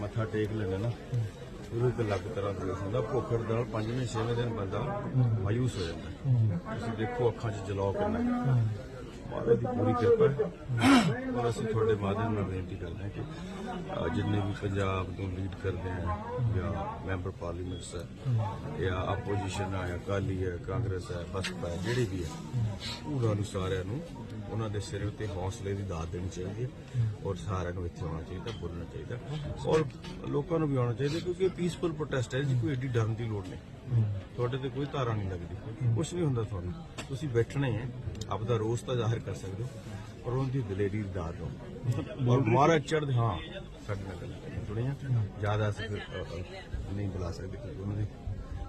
ਮੱਥਾ ਟੇਕ ਲੈਣਾ ਨਾ ਉਹ ਇੱਕ ਅਲੱਗ ਤਰ੍ਹਾਂ ਦਾ ਹੁੰਦਾ ਭੁੱਖ ਨਾਲ ਪੰਜਵੇਂ ਛੇਵੇਂ ਦਿਨ ਬੰਦਾ ਮਾਯੂਸ ਹੋ ਜਾਂਦਾ। ਤੁਸੀਂ ਦੇਖੋ ਅੱਖਾਂ 'ਚ ਜਲਾਅ ਹੈ। ਮਹਾਰਾਜ ਦੀ ਪੂਰੀ ਕਿਰਪਾ ਹੈ। ਔਰ ਅਸੀਂ ਤੁਹਾਡੇ ਮਾਧਿਅਮ ਨਾਲ ਬੇਨਤੀ ਕਰਦੇ ਹਾਂ ਕਿ ਅਹ, ਜਿੰਨੇ ਵੀ ਪੰਜਾਬ ਨੂੰ ਲੀਡ ਕਰਦੇ ਆ ਜਾਂ ਮੈਂਬਰ ਪਾਰਲੀਮੈਂਟਸ ਹੈ ਜਾਂ ਆਪੋਜੀਸ਼ਨ ਹੈ ਅਕਾਲੀ ਹੈ ਕਾਂਗਰਸ ਹੈ ਬਸਪਾ ਹੈ ਜਿਹੜੇ ਵੀ ਹੈ ਉਹਨਾਂ ਨੂੰ ਸਾਰਿਆਂ ਨੂੰ ਉਹਨਾਂ ਦੇ ਸਿਰ ਉੱਤੇ ਹੌਸਲੇ ਦੀ ਦਾਤ ਦੇਣੀ ਚਾਹੀਦੀ ਹੈ ਔਰ ਸਾਰਿਆਂ ਨੂੰ ਇੱਥੇ ਆਉਣਾ ਚਾਹੀਦਾ ਬੋਲਣਾ ਚਾਹੀਦਾ ਔਰ ਲੋਕਾਂ ਨੂੰ ਵੀ ਆਉਣਾ ਚਾਹੀਦਾ ਕਿਉਂਕਿ ਪੀਸਫੁਲ ਪ੍ਰੋਟੈਸਟ ਹੈ ਜੀ ਕੋਈ ਐਡੀ ਡਰਨ ਦੀ ਲੋੜ ਨਹੀਂ। ਤੁਹਾਡੇ ਤੇ ਕੋਈ ਧਾਰਾ ਨਹੀਂ ਲੱਗਦੀ ਕੁਝ ਨਹੀਂ ਹੁੰਦਾ ਤੁਹਾਨੂੰ ਤੁਸੀਂ ਬੈਠਣਾ ਹੀ ਹੈ ਆਪਦਾ ਰੋਸ ਤਾਂ ਜ਼ਾਹਿਰ ਕਰ ਸਕਦੇ ਹੋ। ਪਰ ਉਹਨਾਂ ਦੀ ਦਲੇਰੀ ਦੀ ਦਾਤ ਦਿਓ ਔਰ ਮਹਾਰਾਜ ਚੜ੍ਹਦੇ ਹਾਂ। ਸਾਡੇ ਨਾਲ ਜ਼ਿਆਦਾ ਅਸੀਂ ਨਹੀਂ ਬੁਲਾ ਸਕਦੇ ਉਹਨਾਂ ਦੀ।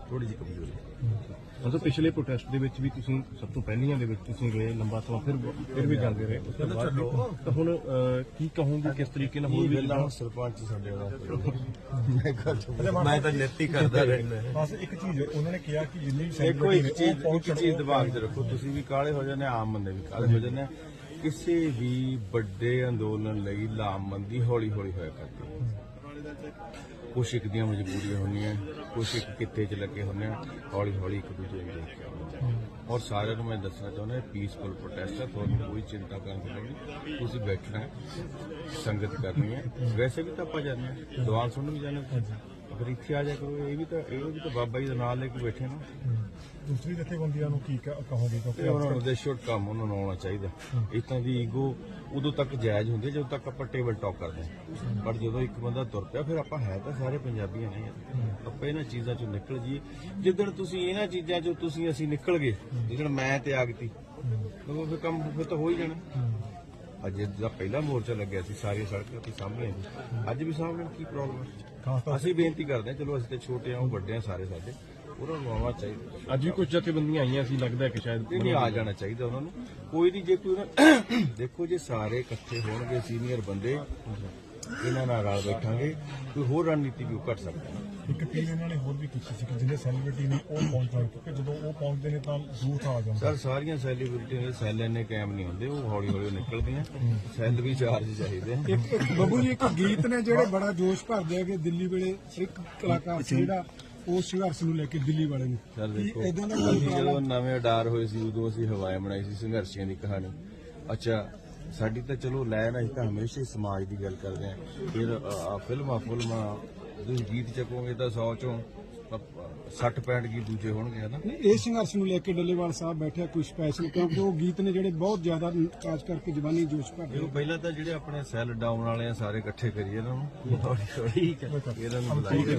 ਥੋੜੀ ਜਿਹੀ ਕਮਜ਼ੋਰੀ ਹੈ। ਮਤਲਬ ਪਿਛਲੇ ਪ੍ਰੋਟੈਸਟ ਦੇ ਵਿੱਚ ਵੀ ਤੁਸੀਂ ਸਭ ਤੋਂ ਪਹਿਲੀਆਂ ਦੇ ਵਿੱਚ ਤੁਸੀਂ ਗਏ ਲੰਬਾ ਸਮਾਂ ਫਿਰ ਫਿਰ ਵੀ ਜਾਂਦੇ ਰਹੇ ਉਸ ਤੋਂ ਬਾਅਦ ਵੀ। ਤਾਂ ਹੁਣ ਅਹ, ਕੀ ਕਹੋਗੇ ਕਿਸ ਤਰੀਕੇ ਨਾਲ ਹੋਰ ਵੀ ਗੱਲਾਂ ਹੁਣ ਸਰਪੰਚ ਸਾਡੇ ਨਾਲ ਮੈਂ ਤਾਂ ਨੇਤੀ ਕਰਦਾ ਰਹਿੰਦਾ। ਬਸ ਇੱਕ ਚੀਜ਼ ਉਹਨਾਂ ਨੇ ਕਿਹਾ ਕਿ ਜਿੰਨੀ ਵੀ ਦੇਖੋ celebrity ਇੱਕ ਨੇ, ਉਹ ਚੀਜ਼ ਇੱਕ ਪਹੁੰਚਣ, ਚੀਜ਼ ਉਹ ਦਿਮਾਗ 'ਚ ਰੱਖੋ ਤੁਸੀਂ ਵੀ ਕਾਲੇ ਹੋ ਜਾਂਦੇ ਆਮ ਬੰਦੇ ਵੀ ਕਾਲੇ ਹੋ ਜਾਂਦੇ ਆ। ਕਿਸੇ ਵੀ ਵੱਡੇ ਅੰਦੋਲਨ ਲਈ ਲਾਮਬੰਦੀ ਹੌਲੀ ਹੌਲੀ ਹੋਇਆ ਕਰਦੀ ਹੈ। ਕੁਛ ਇੱਕ ਦੀਆਂ ਮਜਬੂਰੀਆਂ ਹੁੰਦੀਆਂ ਕੁਛ ਇੱਕ ਕਿੱਤੇ 'ਚ ਲੱਗੇ ਹੁੰਦੇ ਆ ਹੌਲੀ ਹੌਲੀ ਇੱਕ ਦੂਜੇ ਨੂੰ ਦੇਖ ਕੇ ਆਉਂਦੇ ਆ। ਔਰ ਸਾਰਿਆਂ ਨੂੰ ਮੈਂ ਦੱਸਣਾ ਚਾਹੁੰਦਾ ਪੀਸਫੁਲ ਪ੍ਰੋਟੈਸਟ ਹੈ ਤੁਹਾਨੂੰ ਕੋਈ ਚਿੰਤਾ ਕਰਨ ਦੀ ਲੋੜ ਨਹੀਂ। ਤੁਸੀਂ ਬੈਠਣਾ ਹੈ ਸੰਗਤ ਕਰਨੀ ਹੈ। ਵੈਸੇ ਵੀ ਤਾਂ ਆਪਾਂ ਜਾਂਦੇ ਹਾਂ। ਦੁਆਨ ਸੁਣਨ ਵੀ ਜਾਂਦੇ ਹਾਂ। ਅਗਰ ਇੱਥੇ ਆ ਜਾ ਕਰੋ ਇਹ ਵੀ ਤਾਂ ਇਹ ਵੀ ਤਾਂ ਬਾਬਾ ਜੀ ਦੇ ਨਾਲ ਲੈ ਕੇ ਬੈਠੇ ਨਾ। ਦੂਸਰੀ ਜਥੇਬੰਦੀਆਂ ਨੂੰ ਕੀ ਕ- ਕਹੋਗੇ ਤੇ ਉਹਨਾਂ ਨੂੰ ਦੇ ਸ਼ੁੱਡ ਕੰਮ ਉਹਨਾਂ ਨੂੰ ਆਉਣਾ ਚਾਹੀਦਾ। ਇਤਾਂ ਦੀ ਈਗੋ ਉਦੋਂ ਤੱਕ ਜਾਇਜ਼ ਹੁੰਦੀ ਹੈ ਜਦੋਂ ਤੱਕ ਆਪਾਂ ਟੇਬਲ ਟਾਕ ਕਰਦੇ ਹਾਂ। ਪਰ ਜਦੋਂ ਇੱਕ ਬੰਦਾ ਤੁਰ ਪਿਆ ਫਿਰ ਆਪਾਂ ਹੈ ਤਾਂ ਸਾਰੇ ਪੰਜਾਬੀਆਂ ਨੇ ਆਪਾਂ ਇਹਨਾਂ ਚੀਜ਼ਾਂ ਚੋਂ ਨਿਕਲ ਜੀ ਜਿੱਦਣ ਤੁਸੀਂ ਇਹਨਾਂ ਚੀਜ਼ਾਂ ਚੋਂ ਤੁਸੀਂ ਅਸੀਂ ਨਿਕਲ ਗਏ ਜਿੱਦਣ ਮੈਂ ਤੇ ਆ ਗਈ ਉਹ ਫਿਰ ਕੰਮ ਫਿਰ ਤਾਂ ਹੋ ਹੀ ਜਾਣਾ। ਅੱਜ ਦਾ ਪਹਿਲਾ ਮੋਰਚਾ ਲੱਗਿਆ ਸੀ ਸਾਰੀਆਂ ਸੜਕਾਂ ਤੇ ਸਾਹਮਣੇ ਸੀ ਅੱਜ ਵੀ ਸਾਹਮਣੇ ਕੀ ਪ੍ਰੋਬਲਮ ਹੈ ਅਸੀਂ ਬੇਨਤੀ ਕਰਦੇ ਹਾਂ ਚਲੋ ਅਸੀਂ ਤੇ ਛੋਟੇ ਹਾਂ ਉਹ ਵੱਡੇ ਹਾਂ ਸਾਰੇ ਸਾਡੇ। ਉਹਨਾਂ ਨੂੰ ਆਉਣਾ ਚਾਹੀਦਾ। ਅੱਜ ਵੀ ਕੁਝ ਜਥੇਬੰਦੀਆਂ ਆਈਆਂ ਸੀ ਲੱਗਦਾ ਕਿ ਸ਼ਾਇਦ ਨਹੀਂ ਆ ਜਾਣਾ ਚਾਹੀਦਾ ਉਹਨਾਂ ਨੂੰ। ਕੋਈ ਨਹੀਂ ਜੇ ਕੋਈ ਉਹਨਾਂ- ਦੇਖੋ ਜੇ ਸਾਰੇ ਇਕੱਠੇ ਹੋਣਗੇ ਸੀਨੀਅਰ ਬੰਦੇ ਇਹਨਾਂ ਨਾਲ ਰਲ ਬੈਠਾਂਗੇ ਕੋਈ ਹੋਰ ਰਣਨੀਤੀ ਵੀ ਉਹ ਘਟ ਸਕਦਾ। ਇੱਕ ਟੀਮ ਇਹਨਾਂ ਨੇ ਹੋਰ ਵੀ ਕੀਤੀ ਸੀ ਕਿ ਜਿਹੜੇ ਸੈਲੀਬ੍ਰਿਟੀ ਨੇ ਉਹ ਪਹੁੰਚ ਜਾਣ ਕਿਉਂਕਿ ਜਦੋਂ ਉਹ ਪਹੁੰਚਦੇ ਨੇ ਤਾਂ ਯੂਥ ਆ ਜਾਂਦਾ। ਸਰ ਸਾਰੀਆਂ ਸੈਲੀਬ੍ਰਿਟੀ ਦੇ ਸੈੱਲ ਇੰਨੇ ਕਾਇਮ ਨਹੀਂ ਹੁੰਦੇ ਉਹ ਹੌਲੀ ਹੌਲੀ ਨਿਕਲਦੇ ਆ ਸੈੱਲ ਵੀ ਚਾਰਜ ਚਾਹੀਦੇ ਆ। ਇੱਕ ਬੱਬੂ ਜੀ ਇੱਕ ਗੀਤ ਨੇ ਜਿਹੜੇ ਬੜਾ ਜੋਸ਼ ਭਰਦੇ ਹੈਗੇ ਦਿੱਲੀ ਵੇਲੇ ਇੱਕ ਕਲਾਕਾਰ ਸੀ ਜਿਹੜਾ ਉਸ ਸੰਘਰਸ਼ ਨੂੰ ਲੈ ਕੇ ਦਿੱਲੀ ਵਾਲੇ ਨੂੰ। ਸਰ ਕੀ ਦੇਖੋ ਏਦਾਂ ਦਾ ਅਸੀਂ ਜਦੋਂ ਨਵੇਂ ਅਡਾਰ ਹੋਏ ਸੀ ਉਦੋਂ ਅਸੀਂ ਹਵਾਏ ਬਣਾਈ ਸੀ ਸੰਘਰਸ਼ੀਆਂ ਦੀ ਕਹਾਣੀ। ਅੱਛਾ ਸਾਡੀ ਤਾਂ ਚਲੋ ਲੈਣ ਅਸੀਂ ਤਾਂ ਹਮੇਸ਼ਾ ਹੀ ਸਮਾਜ ਦੀ ਗੱਲ ਕਰਦੇ ਆਂ। ਫਿਰ ਆ ਫਿਲਮਾਂ ਫਿਲਮਾਂ ਤੁਸੀਂ ਗੀਤ ਚੱਕੋਗੇ ਤਾਂ 100 ਚੋਂ 60 65 ਗੀਤ ਦੂਜੇ ਹੋਣਗੇ ਹਨਾ ਨਹੀਂ, ਇਹ ਸੰਘਰਸ਼ ਨੂੰ ਲੈ ਕੇ ਡੱਲੇਵਾਲ ਸਾਹਿਬ ਬੈਠਿਆ ਕੋਈ ਸਪੈਸ਼ਲ ਕਿਉਂਕਿ ਉਹ ਗੀਤ ਨੇ ਜਿਹੜੇ ਬਹੁਤ ਜ਼ਿਆਦਾ ਖਾਸ ਕਰਕੇ ਜਵਾਨੀ ਜੋਸ਼ ਭਰਦੇ ਦੇਖੋ ਪਹਿਲਾਂ ਤਾਂ ਜਿਹੜੇ ਆਪਣੇ ਸੈੱਲ ਡਾਊਨ ਵਾਲੇ ਆ ਸਾਰੇ ਇਕੱਠੇ ਕਰੀਏ ਇਹਨਾਂ ਨੂੰ। ਹੌਲੀ ਹੌਲੀ ਇਹਨਾਂ ਨੂੰ ਬੁਲਾਈਏ।